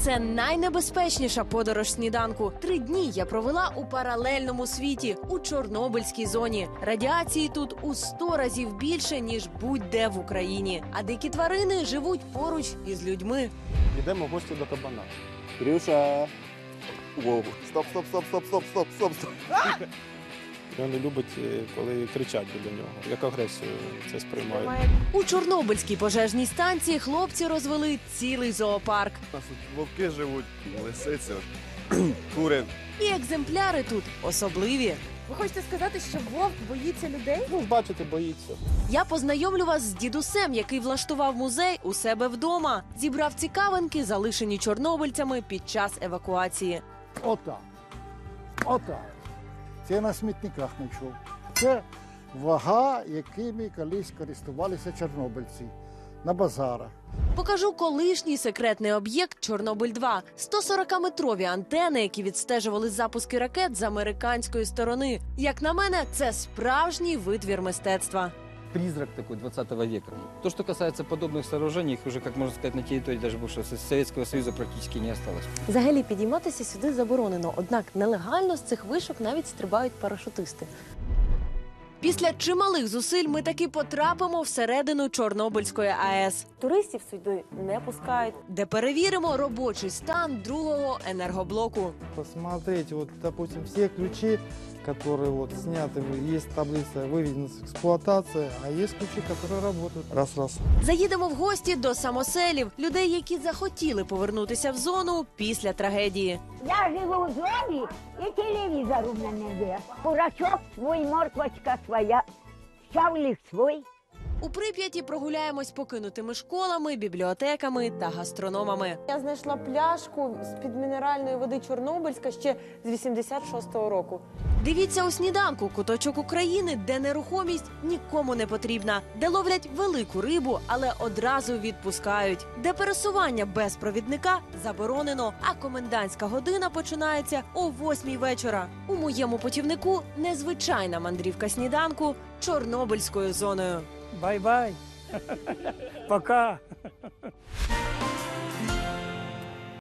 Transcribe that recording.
Це найнебезпечніша подорож сніданку. Три дні я провела у паралельному світі у Чорнобильській зоні. Радіації тут у сто разів більше ніж будь-де в Україні. А дикі тварини живуть поруч із людьми. Йдемо в гості до кабана. Кирюша. Воу. Стоп, стоп, стоп, стоп, стоп, стоп, стоп, стоп. Він не любить, е, коли кричать біля нього. Як агресію це сприймає. У Чорнобильській пожежній станції хлопці розвели цілий зоопарк. У нас тут вовки живуть, лисиці, кури. І екземпляри тут особливі. Ви хочете сказати, що вовк боїться людей? Ну, бачите, боїться. Я познайомлю вас з дідусем, який влаштував музей у себе вдома. Зібрав цікавинки, залишені чорнобильцями під час евакуації. Отак. Отак. Це я на смітниках знайшов. Це вага, якими колись користувалися чорнобильці на базарах. Покажу колишній секретний об'єкт Чорнобиль 2 140-метрові антени, які відстежували запуски ракет з американської сторони. Як на мене, це справжній витвір мистецтва. Призрак такой 20 века. То, что касается подобных сооружений, их уже, как можно сказать, на территории даже бывшего Советского Союза практически не осталось. Взагалі підійматися сюди заборонено, однак нелегально з цих вишок навіть стрибають парашутисти. Після чималих зусиль ми таки потрапимо всередину Чорнобильської АЕС, Туристів сюди не пускають. де перевіримо робочий стан другого енергоблоку. посмотреть, вот, допустим, все ключи, которые вот сняты, есть таблица выведена с эксплуатации, а есть ключи, которые работают. Раз-раз. Заїдемо в гості до самоселів, людей, які захотіли повернутися в зону після трагедії. Я живу в зоні і телевізор у мене є. Курачок свій, морквочка своя, щавлик свій. У Прип'яті прогуляємось покинутими школами, бібліотеками та гастрономами. Я знайшла пляшку з-під мінеральної води Чорнобильська ще з 86-го року. Дивіться у сніданку куточок України, де нерухомість нікому не потрібна, де ловлять велику рибу, але одразу відпускають, де пересування без провідника заборонено, а комендантська година починається о восьмій вечора. У моєму путівнику незвичайна мандрівка сніданку Чорнобильською зоною. Vai, vai. pra cá.